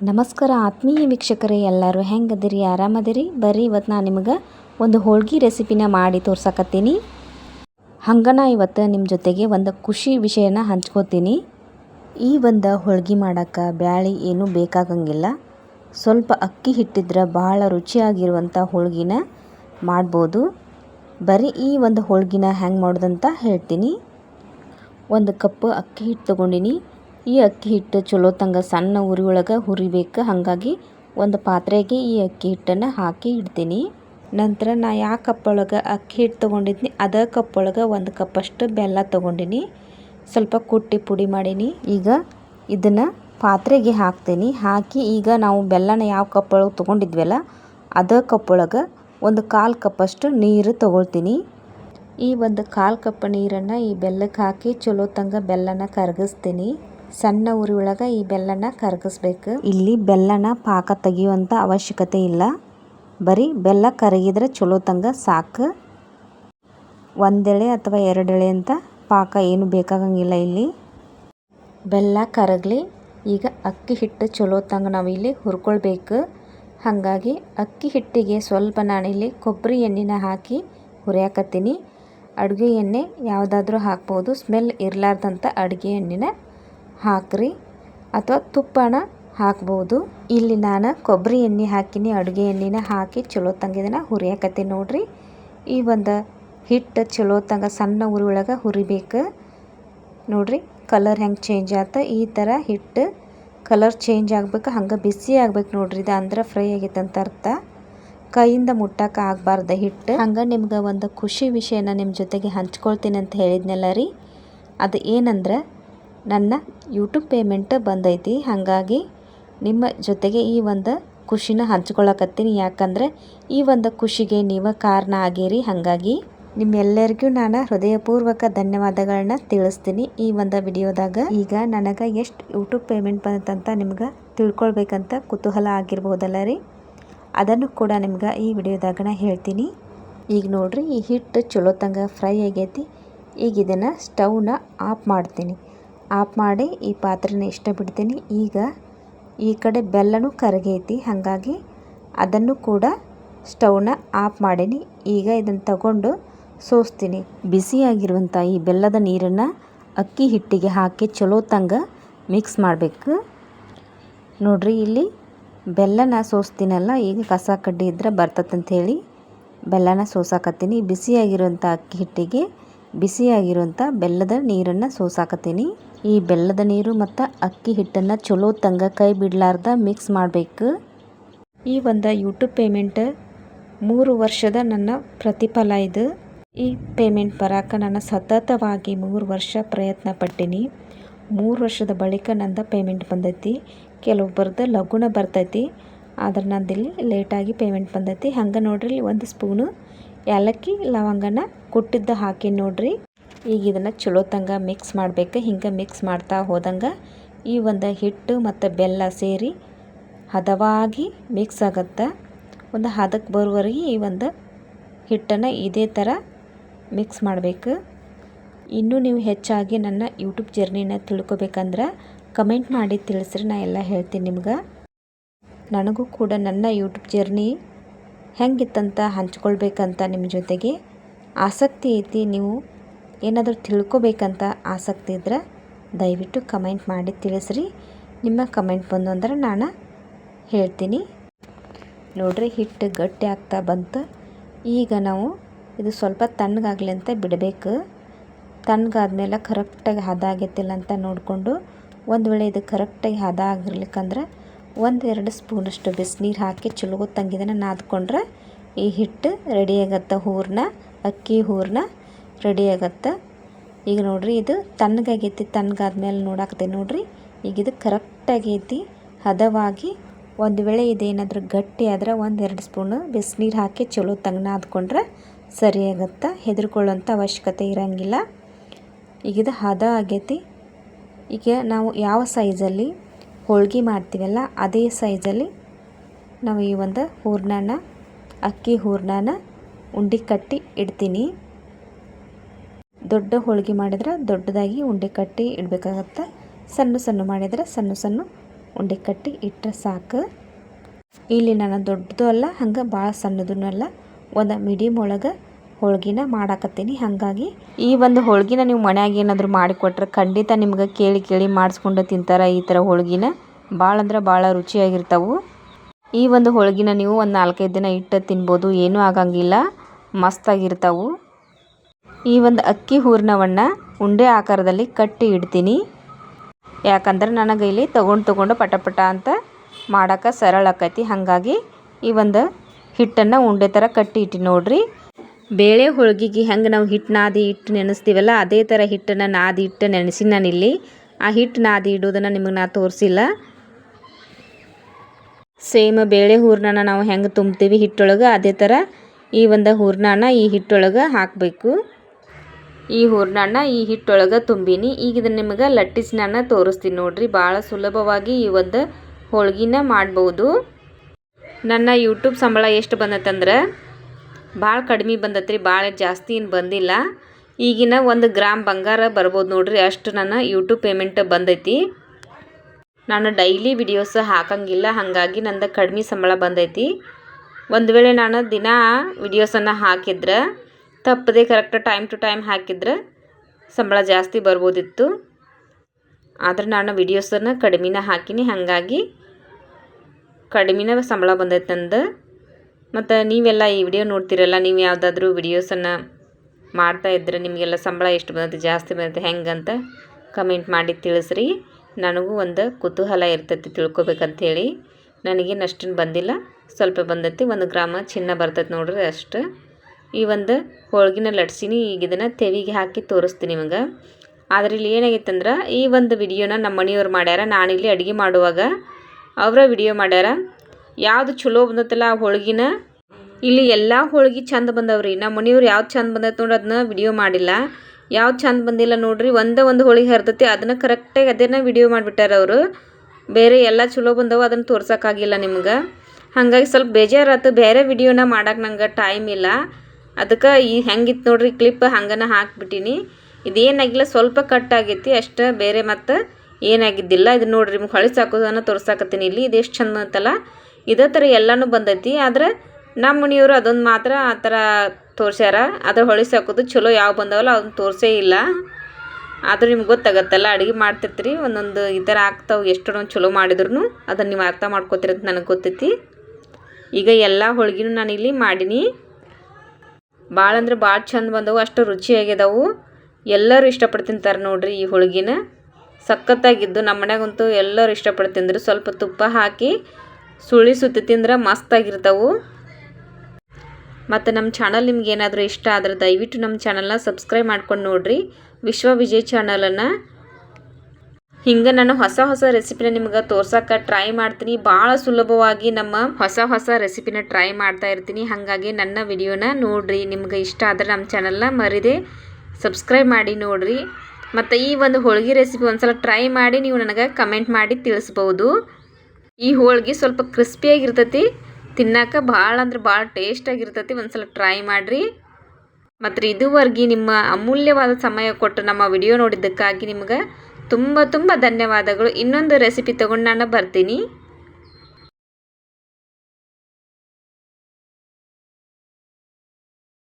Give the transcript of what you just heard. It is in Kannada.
ನಮಸ್ಕಾರ ಆತ್ಮೀಯ ವೀಕ್ಷಕರೇ, ಎಲ್ಲರೂ ಹೆಂಗದಿರಿ, ಆರಾಮದಿರಿ? ಬರ್ರಿ, ಇವತ್ತು ನಾನು ನಿಮಗೆ ಒಂದು ಹೋಳ್ಗಿ ರೆಸಿಪಿನ ಮಾಡಿ ತೋರ್ಸಕತ್ತೀನಿ. ಹಂಗನ ಇವತ್ತು ನಿಮ್ಮ ಜೊತೆಗೆ ಒಂದು ಖುಷಿ ವಿಷಯನ ಹಂಚ್ಕೋತೀನಿ. ಈ ಒಂದು ಹೋಳ್ಗೆ ಮಾಡೋಕ್ಕೆ ಬ್ಯಾಳಿ ಏನೂ ಬೇಕಾಗಂಗಿಲ್ಲ. ಸ್ವಲ್ಪ ಅಕ್ಕಿ ಹಿಟ್ಟಿದ್ರೆ ಭಾಳ ರುಚಿಯಾಗಿರುವಂಥ ಹೋಳ್ಗಿನ ಮಾಡ್ಬೋದು. ಬರೀ ಈ ಒಂದು ಹೋಳ್ಗಿನ ಹ್ಯಾಂಗೆ ಮಾಡೋದಂತ ಹೇಳ್ತೀನಿ. ಒಂದು ಕಪ್ ಅಕ್ಕಿ ಹಿಟ್ಟು ತೊಗೊಂಡಿನಿ. ಈ ಅಕ್ಕಿ ಹಿಟ್ಟು ಚಲೋ ತಂಗ ಸಣ್ಣ ಉರಿ ಒಳಗೆ ಹುರಿಬೇಕು. ಹಾಗಾಗಿ ಒಂದು ಪಾತ್ರೆಗೆ ಈ ಅಕ್ಕಿ ಹಿಟ್ಟನ್ನು ಹಾಕಿ ಇಡ್ತೀನಿ. ನಂತರ ನಾ ಯಾವ ಕಪ್ ಒಳಗೆ ಅಕ್ಕಿ ಹಿಟ್ಟು ತೊಗೊಂಡಿದ್ನಿ, ಅದೇ ಕಪ್ ಒಳಗೆ ಒಂದು ಕಪ್ಪಷ್ಟು ಬೆಲ್ಲ ತೊಗೊಂಡಿನಿ. ಸ್ವಲ್ಪ ಕುಟ್ಟಿ ಪುಡಿ ಮಾಡೀನಿ. ಈಗ ಇದನ್ನು ಪಾತ್ರೆಗೆ ಹಾಕ್ತೀನಿ. ಹಾಕಿ ಈಗ ನಾವು ಬೆಲ್ಲನ ಯಾವ ಕಪ್ ಒಳಗೆ ತೊಗೊಂಡಿದ್ವಲ್ಲ, ಅದೇ ಕಪ್ ಒಳಗೆ ಒಂದು ಕಾಲು ಕಪ್ಪಷ್ಟು ನೀರು ತೊಗೊಳ್ತೀನಿ. ಈ ಒಂದು ಕಾಲು ಕಪ್ ನೀರನ್ನು ಈ ಬೆಲ್ಲಕ್ಕೆ ಹಾಕಿ ಚಲೋ ತಂಗ ಬೆಲ್ಲನ ಕರಗಿಸ್ತೀನಿ. ಸಣ್ಣ ಉರಿ ಒಳಗ ಈ ಬೆಲ್ಲನ ಕರಗಿಸ್ಬೇಕು. ಇಲ್ಲಿ ಬೆಲ್ಲನ ಪಾಕ ತೆಗಿಯುವಂಥ ಅವಶ್ಯಕತೆ ಇಲ್ಲ. ಬರೀ ಬೆಲ್ಲ ಕರಗಿದ್ರೆ ಚಲೋ ತಂಗ ಸಾಕು. ಒಂದೆಳೆ ಅಥವಾ ಎರಡೆಳೆ ಅಂತ ಪಾಕ ಏನು ಬೇಕಾಗಂಗಿಲ್ಲ ಇಲ್ಲಿ. ಬೆಲ್ಲ ಕರಗಲಿ. ಈಗ ಅಕ್ಕಿ ಹಿಟ್ಟು ಚಲೋ ತಂಗ ನಾವು ಇಲ್ಲಿ ಹುರ್ಕೊಳ್ಬೇಕು. ಹಾಗಾಗಿ ಅಕ್ಕಿ ಹಿಟ್ಟಿಗೆ ಸ್ವಲ್ಪ ನಾನು ಇಲ್ಲಿ ಕೊಬ್ಬರಿ ಎಣ್ಣೆನ ಹಾಕಿ ಹುರಿಯಾಕತ್ತೀನಿ. ಅಡುಗೆ ಎಣ್ಣೆ ಯಾವುದಾದ್ರೂ ಹಾಕ್ಬೋದು. ಸ್ಮೆಲ್ ಇರಲಾರ್ದಂಥ ಅಡುಗೆ ಎಣ್ಣೆನ ಹಾಕ್ರಿ ಅಥವಾ ತುಪ್ಪನ ಹಾಕ್ಬೋದು. ಇಲ್ಲಿ ನಾನು ಕೊಬ್ಬರಿ ಎಣ್ಣೆ ಹಾಕಿನಿ, ಅಡುಗೆ ಎಣ್ಣೆನ ಹಾಕಿ ಚಲೋ ತಂಗಿದನ ಹುರಿಯಕತ್ತೆ ನೋಡ್ರಿ. ಈ ಒಂದು ಹಿಟ್ಟು ಚಲೋ ತಂಗ ಸಣ್ಣ ಉರಿ ಒಳಗೆ ಹುರಿಬೇಕು. ನೋಡ್ರಿ, ಕಲರ್ ಹೆಂಗೆ ಚೇಂಜ್ ಆತ. ಈ ಥರ ಹಿಟ್ಟು ಕಲರ್ ಚೇಂಜ್ ಆಗ್ಬೇಕು, ಹಂಗೆ ಬಿಸಿ ಆಗ್ಬೇಕು ನೋಡ್ರಿ. ಇದು ಅಂದ್ರೆ ಫ್ರೈ ಆಗೈತೆ ಅಂತ ಅರ್ಥ. ಕೈಯಿಂದ ಮುಟ್ಟಕ್ಕೆ ಆಗಬಾರ್ದು ಹಿಟ್ಟು. ಹಂಗೆ ನಿಮ್ಗೆ ಒಂದು ಖುಷಿ ವಿಷಯನ ನಿಮ್ಮ ಜೊತೆಗೆ ಹಂಚ್ಕೊಳ್ತೀನಿ ಅಂತ ಹೇಳಿದ್ನಲ್ಲ ರೀ. ಅದು ಏನಂದ್ರೆ ನನ್ನ ಯೂಟ್ಯೂಬ್ ಪೇಮೆಂಟ್ ಬಂದೈತಿ. ಹಾಗಾಗಿ ನಿಮ್ಮ ಜೊತೆಗೆ ಈ ಒಂದು ಖುಷಿನ ಹಂಚ್ಕೊಳ್ಳಕತ್ತೀನಿ ಯಾಕಂದರೆ ಈ ಒಂದು ಖುಷಿಗೆ ನೀವು ಕಾರಣ ಆಗಿರಿ ಹಾಗಾಗಿ ನಿಮ್ಮೆಲ್ಲರಿಗೂ ನಾನು ಹೃದಯಪೂರ್ವಕ ಧನ್ಯವಾದಗಳನ್ನ ತಿಳಿಸ್ತೀನಿ. ಈ ಒಂದು ವಿಡಿಯೋದಾಗ ಈಗ ನನಗೆ ಎಷ್ಟು ಯೂಟ್ಯೂಬ್ ಪೇಮೆಂಟ್ ಬಂತಂತ ನಿಮ್ಗೆ ತಿಳ್ಕೊಳ್ಬೇಕಂತ ಕುತೂಹಲ ಆಗಿರ್ಬೋದಲ್ಲ ರೀ ಅದನ್ನು ಕೂಡ ನಿಮ್ಗೆ ಈ ವಿಡಿಯೋದಾಗ ನಾ ಹೇಳ್ತೀನಿ. ಈಗ ನೋಡ್ರಿ, ಈ ಹಿಟ್ಟು ಚಲೋ ತಂಗ ಫ್ರೈ ಆಗೈತಿ. ಈಗ ಇದನ್ನು ಸ್ಟವ್ನ ಆಫ್ ಮಾಡ್ತೀನಿ. ಆಫ್ ಮಾಡಿ ಈ ಪಾತ್ರೆನ ಇಷ್ಟ ಬಿಡ್ತೀನಿ ಈಗ ಈ ಕಡೆ ಬೆಲ್ಲನೂ ಕರಗೈತಿ, ಹಾಗಾಗಿ ಅದನ್ನು ಕೂಡ ಸ್ಟವ್ನ ಆಫ್ ಮಾಡೀನಿ. ಈಗ ಇದನ್ನು ತಗೊಂಡು ಸೋಸ್ತೀನಿ. ಬಿಸಿಯಾಗಿರುವಂಥ ಈ ಬೆಲ್ಲದ ನೀರನ್ನು ಅಕ್ಕಿ ಹಿಟ್ಟಿಗೆ ಹಾಕಿ ಚಲೋ ತಂಗ ಮಿಕ್ಸ್ ಮಾಡಬೇಕು. ನೋಡ್ರಿ, ಇಲ್ಲಿ ಬೆಲ್ಲನ ಸೋಸ್ತೀನಲ್ಲ, ಈಗ ಕಸ ಕಡ್ಡಿ ಇದ್ರೆ ಬರ್ತದಂಥೇಳಿ ಬೆಲ್ಲನ ಸೋಸಾಕತ್ತೀನಿ. ಬಿಸಿಯಾಗಿರುವಂಥ ಅಕ್ಕಿ ಹಿಟ್ಟಿಗೆ ಬಿಸಿಯಾಗಿರುವಂಥ ಬೆಲ್ಲದ ನೀರನ್ನು ಸೋಸಾಕತ್ತೀನಿ. ಈ ಬೆಲ್ಲದ ನೀರು ಮತ್ತು ಅಕ್ಕಿ ಹಿಟ್ಟನ್ನು ಚಲೋ ತಂಗ ಕೈ ಬಿಡಲಾರ್ದ ಮಿಕ್ಸ್ ಮಾಡಬೇಕು. ಈ ಒಂದು ಯೂಟ್ಯೂಬ್ ಪೇಮೆಂಟ್ ಮೂರು ವರ್ಷದ ನನ್ನ ಪ್ರತಿಫಲ ಇದು. ಈ ಪೇಮೆಂಟ್ ಬರಾಕ ನಾನು ಸತತವಾಗಿ ಮೂರು ವರ್ಷ ಪ್ರಯತ್ನ ಪಟ್ಟಿನಿ. ಮೂರು ವರ್ಷದ ಬಳಿಕ ನಂದು ಪೇಮೆಂಟ್ ಬಂದೈತಿ. ಕೆಲವೊಬ್ಬರದ್ದು ಲಘುಣ ಬರ್ತೈತಿ. ಆದ್ರೆ ಇಲ್ಲಿ ಲೇಟಾಗಿ ಪೇಮೆಂಟ್ ಬಂದೈತಿ. ಹಂಗೆ ನೋಡ್ರಿ ಒಂದು ಸ್ಪೂನು ಏಲಕ್ಕಿ, ಲವಂಗನ ಕುಟ್ಟಿದ್ದ ಹಾಕಿ ನೋಡ್ರಿ. ಈಗ ಇದನ್ನು ಚಲೋ ತಂಗ ಮಿಕ್ಸ್ ಮಾಡಬೇಕು. ಹಿಂಗೆ ಮಿಕ್ಸ್ ಮಾಡ್ತಾ ಹೋದಂಗೆ ಈ ಒಂದು ಹಿಟ್ಟು ಮತ್ತು ಬೆಲ್ಲ ಸೇರಿ ಹದವಾಗಿ ಮಿಕ್ಸ್ ಆಗುತ್ತೆ. ಒಂದು ಹದಕ್ಕೆ ಬರುವವರೆಗೆ ಈ ಒಂದು ಹಿಟ್ಟನ್ನು ಇದೇ ಥರ ಮಿಕ್ಸ್ ಮಾಡಬೇಕು. ಇನ್ನೂ ನೀವು ಹೆಚ್ಚಾಗಿ ನನ್ನ ಯೂಟ್ಯೂಬ್ ಜರ್ನಿನ ತಿಳ್ಕೊಬೇಕಂದ್ರೆ ಕಮೆಂಟ್ ಮಾಡಿ ತಿಳಿಸ್ರಿ, ನಾ ಎಲ್ಲ ಹೇಳ್ತೀನಿ ನಿಮ್ಗೆ. ನನಗೂ ಕೂಡ ನನ್ನ ಯೂಟ್ಯೂಬ್ ಜರ್ನಿ ಹೆಂಗಿತ್ತಂತ ಹಂಚ್ಕೊಳ್ಬೇಕಂತ ನಿಮ್ಮ ಜೊತೆಗೆ. ಆಸಕ್ತಿ ಐತಿ ನೀವು ಏನಾದರೂ ತಿಳ್ಕೊಬೇಕಂತ ಆಸಕ್ತಿ ಇದ್ರೆ ದಯವಿಟ್ಟು ಕಮೆಂಟ್ ಮಾಡಿ ತಿಳಿಸ್ರಿ. ನಿಮ್ಮ ಕಮೆಂಟ್ ಬಂದು ಅಂದ್ರೆ ನಾನು ಹೇಳ್ತೀನಿ. ನೋಡ್ರಿ ಹಿಟ್ಟು ಗಟ್ಟಿ ಆಗ್ತಾ ಬಂತು. ಈಗ ನಾವು ಇದು ಸ್ವಲ್ಪ ತಣ್ಣಗಾಗಲಿ ಅಂತ ಬಿಡಬೇಕು. ತಣ್ಣಗಾದ್ಮೇಲೆ ಕರೆಕ್ಟಾಗಿ ಹದ ಆಗೈತಿಲ್ಲ ಅಂತ ನೋಡಿಕೊಂಡು ಒಂದು ವೇಳೆ ಇದು ಕರೆಕ್ಟಾಗಿ ಹದ ಆಗಿರ್ಲಿಕ್ಕಂದ್ರೆ ಒಂದು ಎರಡು ಸ್ಪೂನಷ್ಟು ಬಿಸಿನೀರು ಹಾಕಿ ಚಲೋ ತಂಗಿದನ ನಾದ್ಕೊಂಡ್ರೆ ಈ ಹಿಟ್ಟು ರೆಡಿ ಆಗತ್ತೆ ಹೂರನ್ನ ಅಕ್ಕಿ ಹೂರಣ. ರೆಡಿ ಆಗತ್ತೆ. ಈಗ ನೋಡ್ರಿ, ಇದು ತಣ್ಣಗಾಗೈತಿ ತಣ್ಣಗಾದ್ಮೇಲೆ ನೋಡಾಕತ್ತೆ ನೋಡ್ರಿ. ಈಗ ಇದು ಕರೆಕ್ಟಾಗೈತಿ ಹದವಾಗಿ ಒಂದು ವೇಳೆ ಇದೇನಾದರೂ ಗಟ್ಟಿ ಆದ್ರೆ ಒಂದು ಎರಡು ಸ್ಪೂನು ಬಿಸಿನೀರು ಹಾಕಿ ಚಲೋ ತಂಗ ನಾದ್ಕೊಂಡ್ರೆ ಸರಿ ಆಗತ್ತೆ. ಹೆದರ್ಕೊಳ್ಳೋಂಥ ಅವಶ್ಯಕತೆ ಇರೋಂಗಿಲ್ಲ. ಈಗ ಇದು ಹದ ಆಗೈತಿ. ಈಗ ನಾವು ಯಾವ ಸೈಜಲ್ಲಿ ಹೋಳ್ಗೆ ಮಾಡ್ತೀವಲ್ಲ, ಅದೇ ಸೈಜಲ್ಲಿ ನಾವು ಈ ಒಂದು ಹೂರ್ಣನ, ಅಕ್ಕಿ ಹೂರ್ಣನ ಉಂಡೆ ಕಟ್ಟಿ ಇಡ್ತೀನಿ. ದೊಡ್ಡ ಹೋಳಿಗೆ ಮಾಡಿದ್ರೆ ದೊಡ್ಡದಾಗಿ ಉಂಡೆ ಕಟ್ಟಿ ಇಡಬೇಕಾಗತ್ತೆ. ಸಣ್ಣ ಸಣ್ಣ ಮಾಡಿದ್ರೆ ಸಣ್ಣ ಸಣ್ಣ ಉಂಡೆ ಕಟ್ಟಿ ಇಟ್ಟರೆ ಸಾಕು. ಇಲ್ಲಿ ನಾನು ದೊಡ್ಡದು ಅಲ್ಲ, ಹಂಗೆ ಭಾಳ ಸಣ್ಣದೂ ಅಲ್ಲ. ಒಂದು ಮೀಡಿಯಮ್ ಒಳಗೆ ಹೋಳ್ಗಿನ ಮಾಡಾಕತ್ತೀನಿ. ಹಾಗಾಗಿ ಈ ಒಂದು ಹೋಳ್ಗಿನ ನೀವು ಮನ್ಯಾಗ ಏನಾದರೂ ಮಾಡಿಕೊಟ್ರೆ ಖಂಡಿತ ನಿಮ್ಗೆ ಕೇಳಿ ಕೇಳಿ ಮಾಡಿಸ್ಕೊಂಡು ತಿಂತಾರೆ ಈ ಥರ ಹೋಳ್ಗಿನ. ಭಾಳ ಅಂದ್ರೆ ಭಾಳ ರುಚಿಯಾಗಿರ್ತಾವೆ. ಈ ಒಂದು ಹೋಳ್ಗಿನ ನೀವು ಒಂದು ನಾಲ್ಕೈದು ದಿನ ಇಟ್ಟು ತಿನ್ಬೋದು, ಏನೂ ಆಗಂಗಿಲ್ಲ. ಮಸ್ತಾಗಿರ್ತಾವೆ. ಈ ಒಂದು ಅಕ್ಕಿ ಹೂರ್ಣವನ್ನು ಉಂಡೆ ಆಕಾರದಲ್ಲಿ ಕಟ್ಟಿ ಇಡ್ತೀನಿ. ಯಾಕಂದ್ರೆ ನನಗೆ ಇಲ್ಲಿ ತೊಗೊಂಡು ತೊಗೊಂಡು ಪಟ ಅಂತ ಮಾಡೋಕೆ ಸರಳ ಆಕೈತಿ. ಹಾಗಾಗಿ ಈ ಒಂದು ಹಿಟ್ಟನ್ನು ಉಂಡೆ ಥರ ಕಟ್ಟಿ ಇಟ್ಟು ನೋಡ್ರಿ. ಬೇಳೆ ಹೋಳ್ಗೆಗೆ ಹೆಂಗೆ ನಾವು ಹಿಟ್ಟು ನಾದಿ ಇಟ್ಟು ನೆನೆಸ್ತೀವಲ್ಲ, ಅದೇ ಥರ ಹಿಟ್ಟನ್ನು ನಾದಿ ಇಟ್ಟು ನೆನೆಸಿ ನಾನಿಲ್ಲಿ ಆ ಹಿಟ್ಟು ನಾದಿ ಇಡೋದನ್ನು ನಿಮಗೆ ನಾ ತೋರಿಸಿಲ್ಲ. ಸೇಮ್ ಬೇಳೆ ಹೂರ್ಣನ ನಾವು ಹೆಂಗೆ ತುಂಬ್ತೀವಿ ಹಿಟ್ಟೊಳಗೆ, ಅದೇ ಥರ ಈ ಒಂದು ಹೂರ್ಣನ ಈ ಹಿಟ್ಟೊಳಗೆ ಹಾಕಬೇಕು. ಈ ಹೂರ್ಣನ ಈ ಹಿಟ್ಟೊಳಗೆ ತುಂಬಿನಿ. ಈಗ ಇದನ್ನ ನಿಮಗೆ ಲಟ್ಟಿಸಿ ನಾನು ತೋರಿಸ್ತೀನಿ ನೋಡ್ರಿ. ಭಾಳ ಸುಲಭವಾಗಿ ಈ ಒಂದು ಹೋಳ್ಗಿನ ಮಾಡ್ಬೋದು. ನನ್ನ ಯೂಟ್ಯೂಬ್ ಸಂಬಳ ಎಷ್ಟು ಬಂದತ್ತಂದ್ರೆ? ಭಾಳ ಕಡಿಮೆ ಬಂದತ್ರಿ. ಭಾಳ ಜಾಸ್ತಿ ಏನು ಬಂದಿಲ್ಲ. ಈಗಿನ ಒಂದು ಗ್ರಾಮ್ ಬಂಗಾರ ಬರ್ಬೋದು ನೋಡ್ರಿ. ಅಷ್ಟು ನನ್ನ ಯೂಟ್ಯೂಬ್ ಪೇಮೆಂಟ್ ಬಂದೈತಿ. ನಾನು ಡೈಲಿ ವಿಡಿಯೋಸ್ ಹಾಕಂಗಿಲ್ಲ. ಹಾಗಾಗಿ ನಂದು ಕಡಿಮೆ ಸಂಬಳ ಬಂದೈತಿ. ಒಂದು ವೇಳೆ ನಾನು ದಿನ ವಿಡಿಯೋಸನ್ನು ಹಾಕಿದ್ರೆ ತಪ್ಪದೆ ಕರೆಕ್ಟ್ ಟೈಮ್ ಟು ಟೈಮ್ ಹಾಕಿದ್ರೆ ಸಂಬಳ ಜಾಸ್ತಿ ಬರ್ಬೋದಿತ್ತು. ಆದರೆ ನಾನು ವಿಡಿಯೋಸನ್ನು ಕಡಿಮೆನ ಹಾಕಿನಿ, ಹಾಗಾಗಿ ಕಡಿಮೆನ ಸಂಬಳ ಬಂದೈತೆ ನಂದು. ಮತ್ತು ನೀವೆಲ್ಲ ಈ ವಿಡಿಯೋ ನೋಡ್ತಿರಲ್ಲ, ನೀವು ಯಾವುದಾದ್ರೂ ವಿಡಿಯೋಸನ್ನು ಮಾಡ್ತಾ ಇದ್ರೆ ನಿಮಗೆಲ್ಲ ಸಂಬಳ ಎಷ್ಟು ಬಂದೈತೆ, ಜಾಸ್ತಿ ಬಂದೈತೆ ಹೆಂಗಂತ ಕಮೆಂಟ್ ಮಾಡಿ ತಿಳಿಸ್ರಿ. ನನಗೂ ಒಂದು ಕುತೂಹಲ ಇರ್ತೈತಿ ತಿಳ್ಕೊಬೇಕಂಥೇಳಿ ನನಗೇನು ಅಷ್ಟನ್ನು ಬಂದಿಲ್ಲ, ಸ್ವಲ್ಪ ಬಂದೈತಿ, ಒಂದು ಗ್ರಾಮ ಚಿನ್ನ ಬರ್ತೈತೆ ನೋಡ್ರಿ ಅಷ್ಟು. ಈ ಒಂದು ಹೋಳ್ಗಿನ ಲಟ್ಸಿನಿ ಈಗ ಇದನ್ನು ತೆವಿಗೆ ಹಾಕಿ ತೋರಿಸ್ತೀನಿ ನಿಮಗೆ. ಆದರೆ ಇಲ್ಲಿ ಅಂದ್ರೆ ಈ ಒಂದು ವಿಡಿಯೋನ ನಮ್ಮ ಮನೆಯವ್ರು ಮಾಡ್ಯಾರ, ನಾನಿಲ್ಲಿ ಅಡುಗೆ ಮಾಡುವಾಗ ಅವರ ವಿಡಿಯೋ ಮಾಡ್ಯಾರ. ಯಾವುದು ಚಲೋ ಬಂದತ್ತಲ್ಲ ಆ ಹೋಳ್ಗಿನ? ಇಲ್ಲಿ ಎಲ್ಲ ಹೋಳ್ಗೆ ಚಂದ ಬಂದವ್ರಿ. ನಮ್ಮ ಮನೆಯವ್ರು ಯಾವ್ದು ಚಂದ ಬಂದೈತೆ ನೋಡಿ ಅದನ್ನ ವಿಡಿಯೋ ಮಾಡಿಲ್ಲ. ಯಾವ್ದು ಚಂದ ಬಂದಿಲ್ಲ ನೋಡ್ರಿ, ಒಂದೇ ಒಂದು ಹೋಳಿಗೆ ಹರಿದತಿ, ಅದನ್ನು ಕರೆಕ್ಟಾಗಿ ಅದನ್ನು ವಿಡಿಯೋ ಮಾಡಿಬಿಟ್ಟಾರ ಅವರು. ಬೇರೆ ಎಲ್ಲ ಚಲೋ ಬಂದವು, ಅದನ್ನು ತೋರ್ಸೋಕ್ಕಾಗಿಲ್ಲ ನಿಮ್ಗೆ. ಹಾಗಾಗಿ ಸ್ವಲ್ಪ ಬೇಜಾರಾತು, ಬೇರೆ ವಿಡಿಯೋನ ಮಾಡಕ್ಕೆ ನಂಗೆ ಟೈಮ್ ಇಲ್ಲ. ಅದಕ್ಕೆ ಈ ಹೆಂಗಿತ್ತು ನೋಡ್ರಿ ಕ್ಲಿಪ್ ಹಂಗನ ಹಾಕ್ಬಿಟ್ಟಿನಿ. ಇದೇನಾಗಿಲ್ಲ ಸ್ವಲ್ಪ ಕಟ್ ಆಗೈತಿ, ಅಷ್ಟೇ ಬೇರೆ ಮತ್ತು ಏನಾಗಿದ್ದಿಲ್ಲ ಇದು ನೋಡ್ರಿ ನಿಮ್ಗೆ ಹೊಳಿಸಿ ಹಾಕೋದನ್ನು ತೋರ್ಸಾಕತ್ತೀನಿ ಇಲ್ಲಿ. ಇದು ಎಷ್ಟು ಚಂದ ಅಂತಲ್ಲ? ಇದೇ ಥರ ಎಲ್ಲನೂ ಬಂದೈತಿ, ಆದ್ರೆ ನಮ್ಮ ಮನೆಯವರು ಅದೊಂದು ಮಾತ್ರ ಆ ಥರ ತೋರ್ಸ್ಯಾರ. ಅದ್ರ ಹೊಳಿಸಿ ಹಾಕೋದು ಚಲೋ ಯಾವ ಬಂದವಲ್ಲ ಅದನ್ನು ತೋರಿಸೇ ಇಲ್ಲ. ಆದರೂ ನಿಮ್ಗೆ ಗೊತ್ತಾಗತ್ತಲ್ಲ, ಅಡುಗೆ ಮಾಡ್ತಿರ್ತೀರಿ ಒಂದೊಂದು ಈ ಥರ ಆಗ್ತಾವೆ ಎಷ್ಟು ಚಲೋ ಮಾಡಿದ್ರು ಅದನ್ನು ನೀವು ಅರ್ಥ ಮಾಡ್ಕೋತೀರಂತ ನನಗೆ ಗೊತ್ತೈತಿ. ಈಗ ಎಲ್ಲ ಹೋಳ್ಗಿನೂ ನಾನು ಇಲ್ಲಿ ಮಾಡೀನಿ. ಭಾಳ ಅಂದ್ರೆ ಭಾಳ ಚಂದ ಬಂದವು, ಅಷ್ಟು ರುಚಿಯಾಗಿದ್ದವು ಎಲ್ಲರೂ ಇಷ್ಟಪಟ್ಟು ತಿಂತಾರೆ ನೋಡ್ರಿ ಈ ಹೋಳ್ಗಿನ. ಸಖತ್ತಾಗಿದ್ದು ನಮ್ಮ ಮನ್ಯಾಗಂತೂ ಎಲ್ಲರೂ ಇಷ್ಟಪಟ್ಟು ತಿಂದರು ಸ್ವಲ್ಪ ತುಪ್ಪ ಹಾಕಿ ಸುಳಿ ಸುತ್ತಿ ತಿಂದ್ರೆ ಮಸ್ತಾಗಿರ್ತವು. ಮತ್ತು ನಮ್ಮ ಚಾನಲ್ ನಿಮ್ಗೆ ಏನಾದರೂ ಇಷ್ಟ ಆದರೆ ದಯವಿಟ್ಟು ನಮ್ಮ ಚಾನಲ್ನ ಸಬ್ಸ್ಕ್ರೈಬ್ ಮಾಡ್ಕೊಂಡು ನೋಡಿರಿ. ವಿಶ್ವ ವಿಜಯ್ ಚಾನಲನ್ನು ಹಿಂಗೆ ನಾನು ಹೊಸ ಹೊಸ ರೆಸಿಪಿನ ನಿಮ್ಗೆ ತೋರ್ಸೋಕೆ ಟ್ರೈ ಮಾಡ್ತೀನಿ. ಭಾಳ ಸುಲಭವಾಗಿ ನಮ್ಮ ಹೊಸ ಹೊಸ ರೆಸಿಪಿನ ಟ್ರೈ ಮಾಡ್ತಾ ಇರ್ತೀನಿ. ಹಾಗಾಗಿ ನನ್ನ ವಿಡಿಯೋನ ನೋಡಿರಿ. ನಿಮ್ಗೆ ಇಷ್ಟ ಆದರೆ ನಮ್ಮ ಚಾನಲ್ನ ಮರಿದೆ. ಸಬ್ಸ್ಕ್ರೈಬ್ ಮಾಡಿ ನೋಡಿರಿ. ಮತ್ತು ಈ ಒಂದು ಹೋಳಿಗೆ ರೆಸಿಪಿ ಒಂದ್ಸಲ ಟ್ರೈ ಮಾಡಿ ನೀವು ನನಗೆ ಕಮೆಂಟ್ ಮಾಡಿ ತಿಳಿಸ್ಬೋದು. ಈ ಹೋಳಿಗೆ ಸ್ವಲ್ಪ ಕ್ರಿಸ್ಪಿಯಾಗಿರ್ತೈತಿ ತಿನ್ನಕ್ಕೆ ಭಾಳ ಅಂದ್ರೆ ಭಾಳ ಟೇಸ್ಟಾಗಿರ್ತೈತಿ ಒಂದ್ಸಲ ಟ್ರೈ ಮಾಡಿರಿ. ಮತ್ತು ಇದುವರೆಗೆ ನಿಮ್ಮ ಅಮೂಲ್ಯವಾದ ಸಮಯ ಕೊಟ್ಟು ನಮ್ಮ ವಿಡಿಯೋ ನೋಡಿದ್ದಕ್ಕಾಗಿ ನಿಮ್ಗೆ ತುಂಬ ತುಂಬ ಧನ್ಯವಾದಗಳು. ಇನ್ನೊಂದು ರೆಸಿಪಿ ತಗೊಂಡು ನಾನು ಬರ್ತೀನಿ.